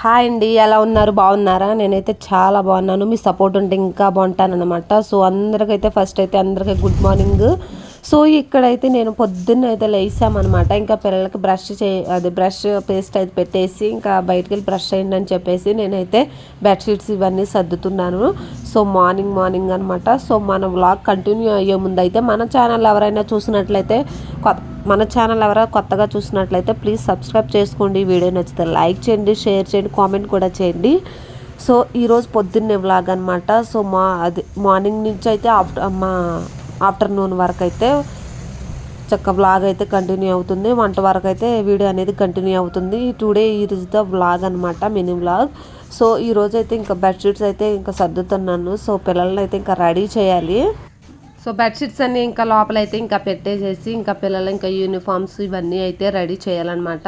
Hi అండి ఎలా ఉన్నారు? బాగున్నారా? నేనైతే చాలా బాగున్నాను. మీ సపోర్ట్ ఉంటే ఇంకా బాగుంటానమాట సో అందరికైతే ఫస్ట్ అయితే అందరికీ గుడ్ మార్నింగ్ సో ఇక్కడైతే నేను పొద్దున్న అయితే లేసామన్నమాట ఇంకా పిల్లలకి బ్రష్ చే అది బ్రష్ పేస్ట్ అయితే పెట్టేసి ఇంకా బయటికి వెళ్ళి బ్రష్ చేయండి అని చెప్పేసి నేనైతే బెడ్షీట్స్ ఇవన్నీ సర్దుతున్నాను. సో మార్నింగ్ మార్నింగ్ అనమాట సో మన వ్లాగ్ కంటిన్యూ అయ్యే ముందు అయితే మన ఛానల్ ఎవరైనా చూసినట్లయితే కొత్త మన ఛానల్ ఎవరో కొత్తగా చూసినట్లయితే ప్లీజ్ సబ్స్క్రైబ్ చేసుకోండి. వీడియో నచ్చితే లైక్ చేయండి షేర్ చేయండి కామెంట్ కూడా చేయండి. సో ఈరోజు పొద్దున్నే వ్లాగ్ అనమాట సో మా అది మార్నింగ్ నుంచి అయితే ఆఫ్టర్ మా ఆఫ్టర్నూన్ వరకు అయితే చక్క వ్లాగ్ అయితే కంటిన్యూ అవుతుంది. వంట వరకు అయితే వీడియో అనేది కంటిన్యూ అవుతుంది. టుడే ఈజ్ ద వ్లాగ్ అనమాట మినీ వ్లాగ్ సో ఈరోజు అయితే ఇంకా బెడ్షీట్స్ అయితే ఇంకా సర్దుతున్నాను. సో పిల్లల్ని అయితే ఇంకా రెడీ చేయాలి. సో బెడ్షీట్స్ అన్ని ఇంకా లోపల అయితే ఇంకా పెట్టేసేసి ఇంకా పిల్లలు ఇంకా యూనిఫామ్స్ ఇవన్నీ అయితే రెడీ చేయాలన్నమాట.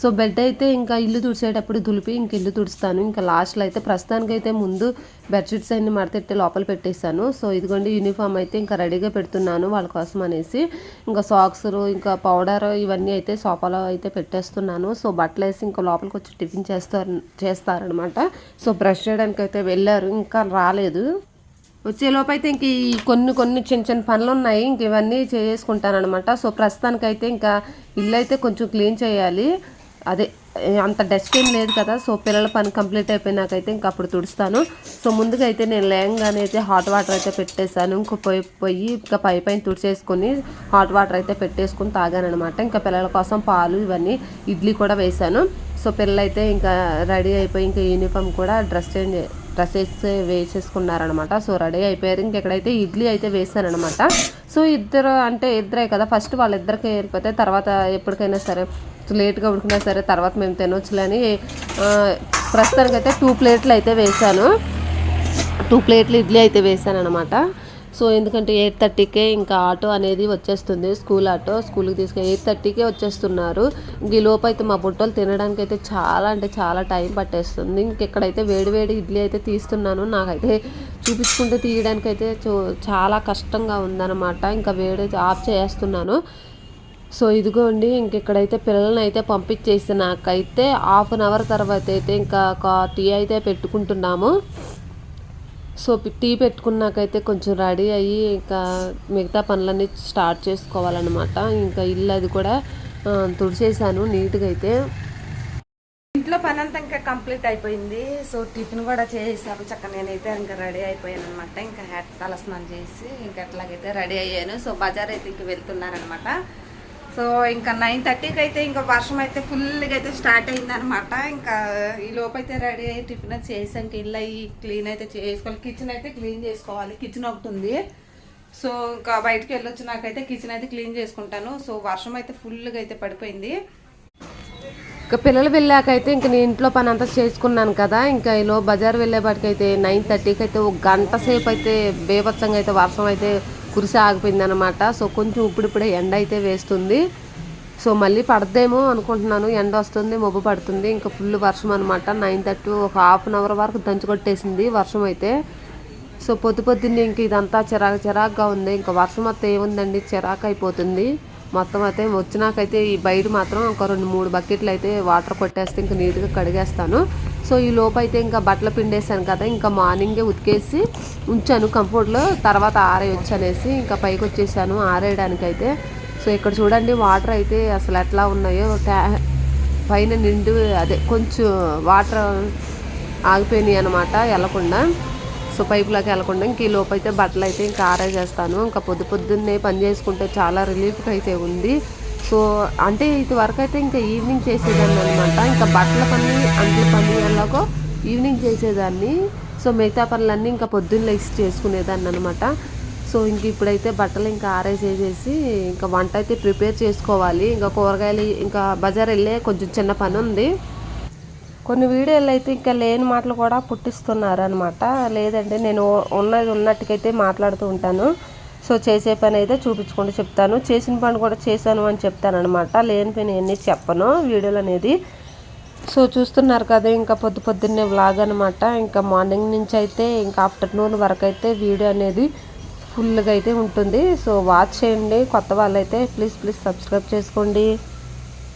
సో బెడ్ అయితే ఇంకా ఇల్లు తుడిచేటప్పుడు దులిపి ఇంక ఇల్లు తుడుస్తాను. ఇంకా లాస్ట్లో అయితే ప్రస్తుతానికి అయితే ముందు బెడ్షీట్స్ అన్ని మడతెట్టి లోపల పెట్టేశాను. సో ఇదిగోండి యూనిఫామ్ అయితే ఇంకా రెడీగా పెడుతున్నాను వాళ్ళ కోసం అనేసి. ఇంకా సాక్స్ ఇంకా పౌడర్ ఇవన్నీ అయితే సోఫాలో అయితే పెట్టేస్తున్నాను. సో బట్టలు వేసి ఇంకా లోపలికి వచ్చి టిఫిన్ చేస్తారు చేస్తారనమాట సో బ్రష్ చేయడానికి అయితే వెళ్ళారు. ఇంకా రాలేదు. వచ్చేలోపు అయితే ఇంక ఈ కొన్ని కొన్ని చిన్న చిన్న పనులు ఉన్నాయి ఇంక ఇవన్నీ చేసుకుంటానమాట సో ప్రస్తుతానికైతే ఇంకా ఇల్లు అయితే కొంచెం క్లీన్ చేయాలి. అదే అంత డస్ట్ ఏం లేదు కదా. సో పిల్లల పని కంప్లీట్ అయిపోయినాకైతే ఇంకా అప్పుడు తుడుస్తాను. సో ముందుగా అయితే నేను లేయంగానే అయితే హాట్ వాటర్ అయితే పెట్టేశాను. ఇంకో పొయ్యి పొయ్యి ఇంకా పై పైన తుడిచేసుకొని హాట్ వాటర్ అయితే పెట్టేసుకొని తాగాను అనమాట ఇంకా పిల్లల కోసం పాలు ఇవన్నీ ఇడ్లీ కూడా వేశాను. సో పిల్లలైతే ఇంకా రెడీ అయిపోయి ఇంకా యూనిఫామ్ కూడా డ్రెస్ చేంజ్ డ్రెస్సెస్ వేసేసుకున్నారనమాట. సో రెడీ అయిపోయారు. ఇంకెక్కడైతే ఇడ్లీ అయితే వేసానమాట సో ఇద్దరు అంటే ఇద్దరే కదా. ఫస్ట్ వాళ్ళిద్దరికి వెళ్ళిపోతే తర్వాత ఎప్పటికైనా సరే లేట్గా ఉడికినా సరే తర్వాత మేము తినొచ్చులని ప్రస్తుతానికైతే టూ ప్లేట్లు అయితే వేసాను. టూ ప్లేట్లు ఇడ్లీ అయితే వేసాను అనమాట సో ఎందుకంటే ఎయిట్ థర్టీకే ఇంకా ఆటో అనేది వచ్చేస్తుంది స్కూల్ ఆటో. స్కూల్కి తీసుకెళ్ళి ఎయిట్ థర్టీకే వచ్చేస్తున్నారు. ఇంక ఈ లోపు అయితే మా బుట్టలు తినడానికి అయితే చాలా అంటే చాలా టైం పట్టేస్తుంది. ఇంకెక్కడైతే వేడివేడి ఇడ్లీ అయితే తీస్తున్నాను నాకైతే చూపించుకుంటూ తీయడానికి అయితే చాలా కష్టంగా ఉందన్నమాట. ఇంకా వేడి ఆఫ్ చేస్తున్నాను. సో ఇదిగోండి ఇంకెక్కడైతే పిల్లల్ని అయితే పంపించేసి నాకైతే హాఫ్ అన్ అవర్ తర్వాత అయితే ఇంకా టీ అయితే పెట్టుకుంటున్నాము. సో టీ పెట్టుకున్నాకైతే కొంచెం రెడీ అయ్యి ఇంకా మిగతా పనులన్నీ స్టార్ట్ చేసుకోవాలన్నమాట. ఇంకా ఇల్లు అది కూడా తుడిచేసాను నీట్గా అయితే ఇంట్లో పని అంతా ఇంకా కంప్లీట్ అయిపోయింది. సో టిఫిన్ కూడా చేసాము. చక్క నేనైతే ఇంకా రెడీ అయిపోయాను అనమాట ఇంకా హ్యాట్ తలస్నానం చేసి ఇంకా అట్లాగైతే రెడీ అయ్యాను. సో బజార్ అయితే ఇంక వెళ్తున్నాను అనమాట సో ఇంకా నైన్ థర్టీకి అయితే ఇంకా వర్షం అయితే ఫుల్గా అయితే స్టార్ట్ అయిందనమాట ఇంకా ఈ లోపు అయితే రెడీ అయ్యి టిఫిన్ చేసాక ఇల్లు అయ్యి క్లీన్ అయితే చేసుకోవాలి. కిచెన్ అయితే క్లీన్ చేసుకోవాలి. కిచెన్ ఒకటి ఉంది. సో ఇంకా బయటకు వెళ్ళొచ్చు నాకైతే కిచెన్ అయితే క్లీన్ చేసుకుంటాను. సో వర్షం అయితే ఫుల్గా అయితే పడిపోయింది. ఇంకా పిల్లలు వెళ్ళాకైతే ఇంక నేను ఇంట్లో పని అంతా చేసుకున్నాను కదా. ఇంకా ఈలో బజార్ వెళ్ళేపాటికైతే నైన్ థర్టీకి అయితే ఒక గంట సేపు అయితే బేభత్సంగా అయితే వర్షం అయితే కురిసి ఆగిపోయింది అనమాట సో కొంచెం ఇప్పుడిప్పుడే ఎండ అయితే వేస్తుంది. సో మళ్ళీ పడదేమో అనుకుంటున్నాను. ఎండ వస్తుంది మబ్బు పడుతుంది. ఇంకా ఫుల్ వర్షం అనమాట నైన్ థర్టీ ఒక హాఫ్ అన్ అవర్ వరకు దంచుకొట్టేసింది వర్షం అయితే. సో పొద్దు పొద్దున్నే ఇంక ఇదంతా చిరాకు చిరాకుగా ఉంది. ఇంకా వర్షం అయితే ఏముందండి? చిరాకు అయిపోతుంది. మొత్తం అయితే వచ్చినాకైతే ఈ బయట మాత్రం ఒక రెండు మూడు బకెట్లు అయితే వాటర్ కొట్టేస్తే ఇంకా నీట్గా కడిగేస్తాను. సో ఈ లోపు అయితే ఇంకా బట్టలు పిండేసాను కదా ఇంకా మార్నింగే ఉతికేసి ఉంచాను కంఫర్ట్లో తర్వాత ఆరేయొచ్చు అనేసి ఇంకా పైకి వచ్చేసాను ఆరేయడానికైతే. సో ఇక్కడ చూడండి వాటర్ అయితే అసలు ఎట్లా ఉన్నాయో ట్యా పైన నిండు అదే కొంచెం వాటర్ ఆగిపోయినాయి అనమాట వెళ్ళకుండా సో పైపులోకి వెళ్ళకుండా ఇంక ఈ లోపైతే అయితే బట్టలు అయితే ఇంకా ఆరేసేస్తాను. ఇంకా పొద్దు పొద్దున్నే పని చేసుకుంటే చాలా రిలీఫ్గా అయితే ఉంది. సో అంటే ఇది వరకు అయితే ఇంకా ఈవినింగ్ చేసేదాన్ని అనమాట ఇంకా బట్టల పని అంట్ల పని ఎలాగో ఈవినింగ్ చేసేదాన్ని. సో మిగతా పనులన్నీ ఇంకా పొద్దున్న లేచి చేసుకునేదాన్ని అనమాట సో ఇంక ఇప్పుడైతే బట్టలు ఇంకా ఆరేసేసేసి ఇంకా వంట అయితే ప్రిపేర్ చేసుకోవాలి. ఇంకా కూరగాయలు ఇంకా బజార్ వెళ్ళే కొంచెం చిన్న పని ఉంది. కొన్ని వీడియోలు అయితే ఇంకా లేని మాటలు కూడా పుట్టిస్తున్నారు అనమాట లేదంటే నేను ఉన్నది ఉన్నట్టుకైతే మాట్లాడుతూ ఉంటాను. సో చేసే పని అయితే చూపించుకుంటూ చెప్తాను. చేసిన పని కూడా చేశాను అని చెప్తాను అనమాట లేని పని అన్నీ చెప్పను వీడియోలు అనేది. సో చూస్తున్నారు కదా ఇంకా పొద్దు పొద్దున్నే వ్లాగ్ అనమాట ఇంకా మార్నింగ్ నుంచి అయితే ఇంకా ఆఫ్టర్నూన్ వరకు అయితే వీడియో అనేది ఫుల్గా అయితే ఉంటుంది. సో వాచ్ చేయండి. కొత్త వాళ్ళైతే ప్లీజ్ ప్లీజ్ సబ్స్క్రైబ్ చేసుకోండి.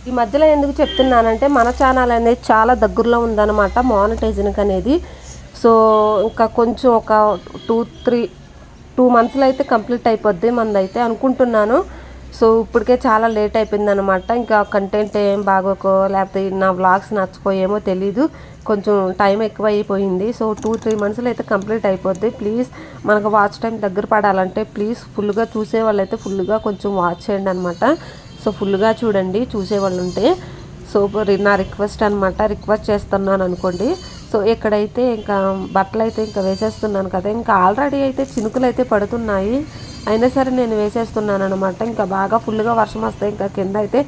ఈ మధ్యలో ఎందుకు చెప్తున్నానంటే మన ఛానల్ అనేది చాలా దగ్గరలో ఉందన్నమాట మానిటైజింగ్ అనేది. సో ఇంకా కొంచెం ఒక టూ త్రీ టూ మంత్స్లో అయితే కంప్లీట్ అయిపోద్ది మనదైతే అనుకుంటున్నాను. సో ఇప్పటికే చాలా లేట్ అయిపోయింది అనమాట ఇంకా కంటెంట్ ఏం బాగోకో లేకపోతే నా వ్లాగ్స్ నచ్చుకోయేమో తెలీదు. కొంచెం టైం ఎక్కువ అయిపోయింది సో టూ త్రీ మంత్స్లో అయితే కంప్లీట్ అయిపోద్ది. ప్లీజ్ మనకు వాచ్ టైం దగ్గర పడాలంటే ప్లీజ్ ఫుల్గా చూసే వాళ్ళైతే ఫుల్గా కొంచెం వాచ్ చేయండి అనమాట సో ఫుల్గా చూడండి చూసేవాళ్ళు ఉంటే సో రి- నా రిక్వెస్ట్ అనమాట రిక్వెస్ట్ చేస్తున్నాను అనుకోండి. సో ఇక్కడైతే ఇంకా బట్టలు అయితే ఇంకా వేసేస్తున్నాను కదా ఇంకా ఆల్రెడీ అయితే చినుకులు అయితే పడుతున్నాయి. అయినా సరే నేను వేసేస్తున్నాను అనమాట ఇంకా బాగా ఫుల్గా వర్షం వస్తే ఇంకా కింద అయితే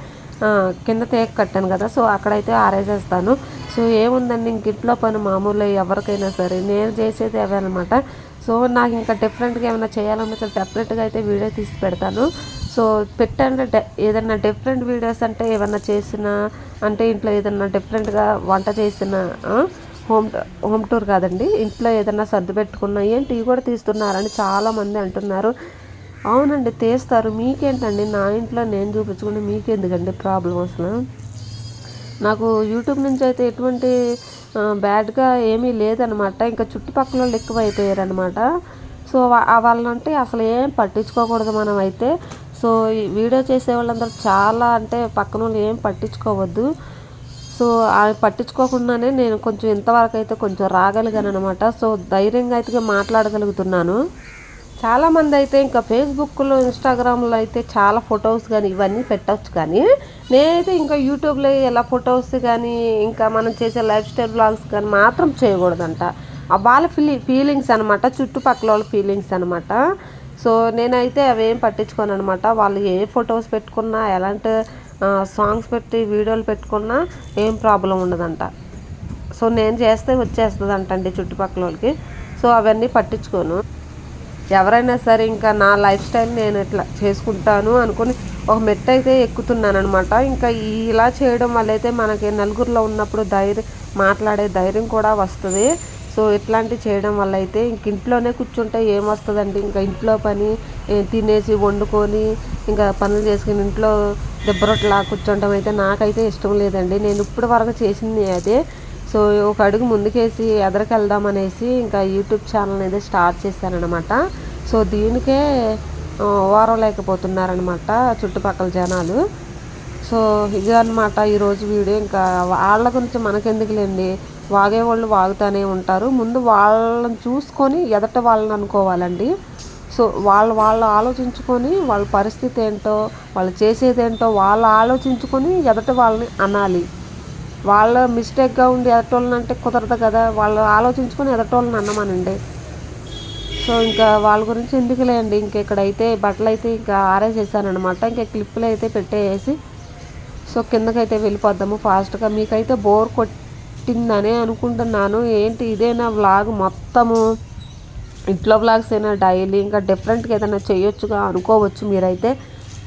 కింద తేక కట్టాను కదా సో అక్కడైతే ఆరేసేస్తాను. సో ఏముందండి ఇంక ఇంట్లో పని మామూలు ఎవరికైనా సరే. నేను చేసేది అవే అనమాట సో నాకు ఇంకా డిఫరెంట్గా ఏమైనా చేయాలన్నా డెఫినెట్గా అయితే వీడియో తీసి పెడతాను. సో పెట్టండి డె- ఏదైనా డిఫరెంట్ వీడియోస్ అంటే ఏమన్నా చేసిన అంటే ఇంట్లో ఏదైనా డిఫరెంట్గా వంట చేసిన హోమ్ హోమ్ టూర్ కాదండి. ఇంట్లో ఏదైనా సర్ది పెట్టుకున్నా ఏంటి ఇవి కూడా తీస్తున్నారని చాలామంది అంటున్నారు. అవునండి తీస్తారు. మీకేంటండి? నా ఇంట్లో నేను చూపించుకుంటే మీకెందుకండి ప్రాబ్లం అసలు? నాకు యూట్యూబ్ నుంచి అయితే ఎటువంటి బ్యాడ్గా ఏమీ లేదనమాట. ఇంకా చుట్టుపక్కల వాళ్ళు ఎక్కువ అయిపోయారనమాట. సో వాళ్ళంటే అసలు ఏం పట్టించుకోకూడదు మనం అయితే సో ఈ వీడియో చేసే వాళ్ళందరూ చాలా అంటే పక్కన వాళ్ళు ఏం పట్టించుకోవద్దు. సో అవి పట్టించుకోకుండానే నేను కొంచెం ఇంతవరకు అయితే కొంచెం రాగలిగాను అనమాట సో ధైర్యంగా అయితే మాట్లాడగలుగుతున్నాను. చాలామంది అయితే ఇంకా ఫేస్బుక్లో ఇన్స్టాగ్రామ్లో అయితే చాలా ఫొటోస్ కానీ ఇవన్నీ పెట్టవచ్చు కానీ నేనైతే ఇంకా యూట్యూబ్లో ఎలా ఫొటోస్ కానీ ఇంకా మనం చేసే లైఫ్ స్టైల్ బ్లాగ్స్ కానీ మాత్రం చేయకూడదంట. వాళ్ళ ఫీలి ఫీలింగ్స్ అనమాట చుట్టుపక్కల వాళ్ళ ఫీలింగ్స్ అనమాట సో నేనైతే అవేం పట్టించుకోను అనమాట వాళ్ళు ఏ ఫొటోస్ పెట్టుకున్నా ఎలాంటి సాంగ్స్ పెట్టి వీడియోలు పెట్టుకున్నా ఏం ప్రాబ్లం ఉండదంట. సో నేను చేస్తే వచ్చేస్తుంది అంటండి చుట్టుపక్కల వాళ్ళకి సో అవన్నీ పట్టించుకోను. ఎవరైనా సరే ఇంకా నా లైఫ్ స్టైల్ నేను ఇట్లా చేసుకుంటాను అనుకుని ఒక మెట్ అయితే ఎక్కుతున్నాను అనమాట ఇంకా ఇలా చేయడం వల్ల అయితే మనకి నలుగురిలో ఉన్నప్పుడు ధైర్యం మాట్లాడే ధైర్యం కూడా వస్తుంది. సో ఇట్లాంటివి చేయడం వల్ల అయితే ఇంక ఇంట్లోనే కూర్చుంటే ఏం వస్తుందండి ఇంకా ఇంట్లో పని తినేసి వండుకొని ఇంకా పనులు చేసుకుని ఇంట్లో దెబ్బరొట్టలా కూర్చోవడం అయితే నాకైతే ఇష్టం లేదండి. నేను ఇప్పుడు వరకు చేసింది అదే. సో ఒక అడుగు ముందుకేసి ఎదరికెళ్దాం అనేసి ఇంకా యూట్యూబ్ ఛానల్ అనేది స్టార్ట్ చేశానమాట సో దీనికే ఆ, ఓరవలేకపోతున్నారనమాట చుట్టుపక్కల జనాలు. సో ఇది అనమాట ఈరోజు వీడియో. ఇంకా వాళ్ళ గురించి మనకెందుకులేండి? వాగేవాళ్ళు వాగుతూనే ఉంటారు. ముందు వాళ్ళని చూసుకొని ఎదట వాళ్ళని అనుకోవాలండి. సో వాళ్ళు వాళ్ళు ఆలోచించుకొని వాళ్ళ పరిస్థితి ఏంటో వాళ్ళు చేసేదేంటో వాళ్ళు ఆలోచించుకొని ఎదట వాళ్ళని అనాలి. వాళ్ళ మిస్టేక్గా ఉండి ఎదటోళ్ళని అంటే కుదరదు కదా. వాళ్ళు ఆలోచించుకొని ఎదటోళ్ళని అన్నమానండి. సో ఇంకా వాళ్ళ గురించి ఎందుకులేండి? ఇంక ఇక్కడైతే బట్టలు అయితే ఇంకా ఆరేసేసానమాట ఇంకా క్లిప్పులు అయితే పెట్టేసి సో కిందకైతే వెళ్ళిపోద్దాము ఫాస్ట్గా. మీకైతే బోర్ కొట్టిందనే అనుకుంటున్నాను. ఏంటి ఇదేనా వ్లాగ్ మొత్తము? ఇంట్లో బ్లాగ్స్ అయినా డైలీ ఇంకా డిఫరెంట్గా ఏదైనా చేయొచ్చుగా అనుకోవచ్చు మీరైతే.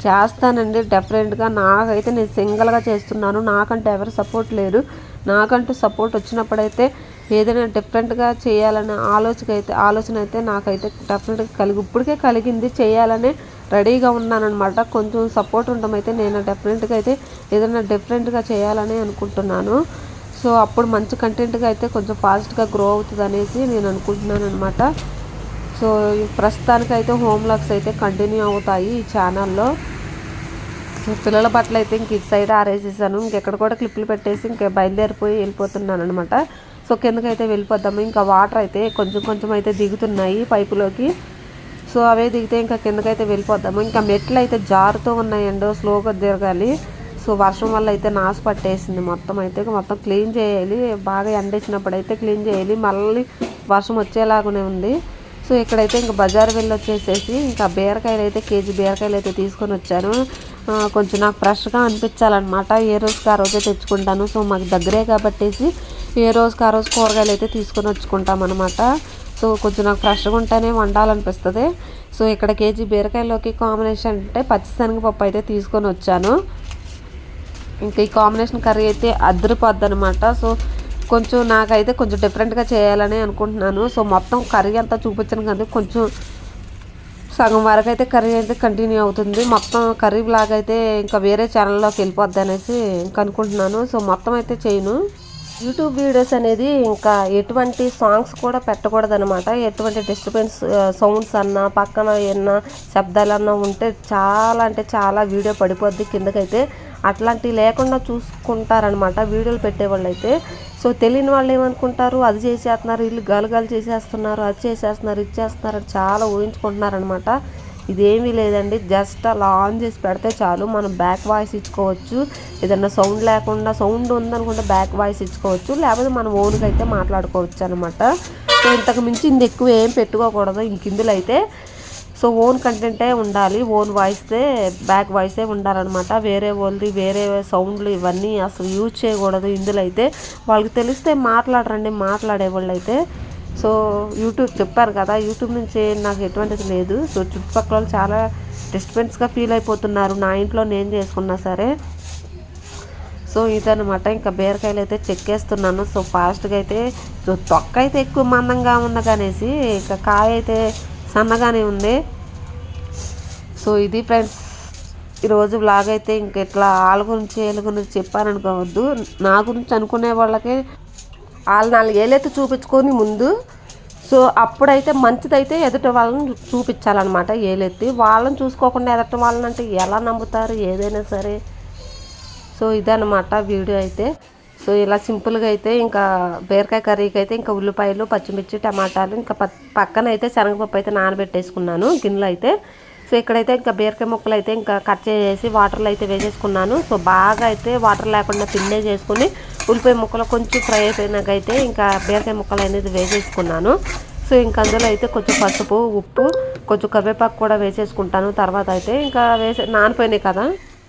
చేస్తానండి డిఫరెంట్గా నాకైతే నేను సింగిల్గా చేస్తున్నాను. నాకంటే ఎవరు సపోర్ట్ లేరు. నాకంటూ సపోర్ట్ వచ్చినప్పుడైతే ఏదైనా డిఫరెంట్గా చేయాలనే ఆలోచన అయితే ఆలోచన అయితే నాకైతే డెఫినెట్గా కలిగి ఇప్పటికే కలిగింది. చేయాలనే రెడీగా ఉన్నానన్నమాట. కొంచెం సపోర్ట్ ఉండమైతే నేను డెఫినెట్గా అయితే ఏదైనా డిఫరెంట్గా చేయాలని అనుకుంటున్నాను. సో అప్పుడు మంచి కంటెంట్గా అయితే కొంచెం ఫాస్ట్గా గ్రో అవుతుంది అనేసి నేను అనుకుంటున్నాను అనమాట సో ప్రస్తుతానికైతే హోమ్ లాక్స్ అయితే కంటిన్యూ అవుతాయి ఈ ఛానల్లో. సో పిల్లల బట్టలు అయితే ఇంక ఇటు సైడ్ ఆరేసేసాను. ఇంకెక్కడ కూడా క్లిప్లు పెట్టేసి ఇంకా బయలుదేరిపోయి వెళ్ళిపోతున్నాను అనమాట సో కిందకైతే వెళ్ళిపోద్దాము ఇంకా వాటర్ అయితే కొంచెం కొంచెం అయితే దిగుతున్నాయి పైపులోకి. సో అవే దిగితే ఇంకా కిందకైతే వెళ్ళిపోద్దాము ఇంకా మెట్లు అయితే జారుతూ ఉన్నాయండి స్లోగా తిరగాలి. సో వర్షం వల్ల అయితే నాసు పట్టేసింది మొత్తం అయితే. మొత్తం క్లీన్ చేయాలి. బాగా ఎండేసినప్పుడు అయితే క్లీన్ చేయాలి. మళ్ళీ వర్షం వచ్చేలాగానే ఉంది. సో ఇక్కడైతే ఇంకా బజార్ వెళ్ళి వచ్చేసేసి ఇంకా బీరకాయలు అయితే కేజీ బీరకాయలు అయితే తీసుకొని వచ్చాను. కొంచెం నాకు ఫ్రెష్గా అనిపించాలన్నమాట. ఏ రోజుకి ఆ రోజే తెచ్చుకుంటాను. సో మాకు దగ్గరే కాబట్టేసి ఏ రోజుకి ఆ రోజు కూరగాయలు అయితే తీసుకొని వచ్చుకుంటాం అనమాట సో కొంచెం నాకు ఫ్రెష్గా ఉంటేనే వండాలనిపిస్తుంది. సో ఇక్కడ కేజీ బీరకాయలోకి కాంబినేషన్ అంటే పచ్చిశనగపప్పు అయితే తీసుకొని వచ్చాను. ఇంకా ఈ కాంబినేషన్ కర్రీ అయితే అద్దరిపోద్ది అనమాట సో కొంచెం నాకైతే కొంచెం డిఫరెంట్గా చేయాలని అనుకుంటున్నాను. సో మొత్తం కర్రీ అంతా చూపించను కానీ కొంచెం సగం వరకు అయితే కర్రీ అయితే కంటిన్యూ అవుతుంది. మొత్తం కర్రీ బ్లాగ్ అయితే ఇంకా వేరే ఛానల్లోకి వెళ్ళిపోద్ది అనేసి ఇంకా అనుకుంటున్నాను. సో మొత్తం అయితే చేయను. యూట్యూబ్ వీడియోస్ అనేది ఇంకా ఎటువంటి సాంగ్స్ కూడా పెట్టకూడదు అనమాట ఎటువంటి డిస్టర్బెన్స్ సౌండ్స్ అన్నా పక్కన ఏమన్నా శబ్దాలన్నా ఉంటే చాలా అంటే చాలా వీడియో పడిపోద్ది కిందకైతే. అట్లాంటివి లేకుండా చూసుకుంటారనమాట వీడియోలు పెట్టేవాళ్ళు అయితే సో తెలియని వాళ్ళు ఏమనుకుంటారు? అది చేసేస్తున్నారు వీళ్ళు గలగలు చేసేస్తున్నారు అది చేసేస్తున్నారు ఇది చేస్తున్నారు అని చాలా ఊహించుకుంటున్నారు అనమాట ఇదేమీ లేదండి. జస్ట్ అలా ఆన్ చేసి పెడితే చాలు. మనం బ్యాక్ వాయిస్ ఇచ్చుకోవచ్చు. ఏదన్నా సౌండ్ లేకుండా సౌండ్ ఉందనుకుంటే బ్యాక్ వాయిస్ ఇచ్చుకోవచ్చు. లేకపోతే మనం ఓన్గా అయితే మాట్లాడుకోవచ్చు అనమాట సో ఇంతకు మించి ఇంత ఎక్కువ ఏం పెట్టుకోకూడదు. ఇంక ఇందులో అయితే సో ఓన్ కంటెంటే ఉండాలి. ఓన్ వాయిస్తే బ్యాక్ వాయిసే ఉండాలన్నమాట. వేరే వాళ్ళది వేరే సౌండ్లు ఇవన్నీ అసలు యూజ్ చేయకూడదు. ఇందులో అయితే వాళ్ళకి తెలిస్తే మాట్లాడరండి. మాట్లాడే వాళ్ళు అయితే సో యూట్యూబ్ చెప్పారు కదా యూట్యూబ్ నుంచి నాకు ఎటువంటిది లేదు. సో చుట్టుపక్కల వాళ్ళు చాలా డిస్టర్బెన్స్గా ఫీల్ అయిపోతున్నారు. నా ఇంట్లో నేను చేసుకున్నా సరే. సో ఇదనమాట ఇంకా బీరకాయలు అయితే చెక్కేస్తున్నాను సో ఫాస్ట్గా అయితే సో తొక్క అయితే ఎక్కువ మందంగా ఉన్నదనేసి ఇంకా కాయ అయితే సన్నగానే ఉంది. సో ఇది ఫ్రెండ్స్ ఈరోజు బ్లాగ్ అయితే ఇంక ఇట్లా వాళ్ళ గురించి వీళ్ళ గురించి చెప్పారనుకోవద్దు. నా గురించి అనుకునే వాళ్ళకి వాళ్ళు నాలుగేళ్ళైతే చూపించుకొని ముందు. సో అప్పుడైతే మంచిదైతే ఎదుటి వాళ్ళని చూపించాలన్నమాట ఏలెత్తి వాళ్ళని చూసుకోకుండా ఎదటి వాళ్ళని అంటే ఎలా నమ్ముతారు? ఏదైనా సరే. సో ఇదన్నమాట వీడియో అయితే. సో ఇలా సింపుల్గా అయితే ఇంకా బీరకాయ కర్రీకి అయితే ఇంకా ఉల్లిపాయలు పచ్చిమిర్చి టమాటాలు ఇంకా పక్కన అయితే శనగపప్పు అయితే నానబెట్టేసుకున్నాను గిన్నెలో అయితే. సో ఇక్కడైతే ఇంకా బీరకాయ ముక్కలు అయితే ఇంకా కట్ చేసేసి వాటర్లో అయితే వేసేసుకున్నాను. సో బాగా అయితే వాటర్ లేకుండా పిండే చేసుకుని ఉల్లిపాయ ముక్కలు కొంచెం ఫ్రై అయిపోయినాక అయితే ఇంకా బీరకాయ ముక్కలు అనేది వేసేసుకున్నాను. సో ఇంకా అందులో అయితే కొంచెం పసుపు ఉప్పు కొంచెం కరివేపాకు కూడా వేసేసుకుంటాను. తర్వాత అయితే ఇంకా వేసే నానిపోయినాయి కదా.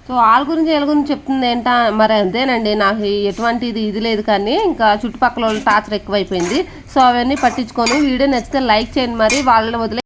సో వాళ్ళ గురించి వీళ్ళ గురించి చెప్తుంది ఏంటా మరి అంతేనండి. నాకు ఎటువంటి ఇది ఇది లేదు కానీ ఇంకా చుట్టుపక్కల వాళ్ళు టార్చర్ ఎక్కువైపోయింది. సో అవన్నీ పట్టించుకొని వీడియో నచ్చితే లైక్ చేయండి మరి. వాళ్ళని వదిలే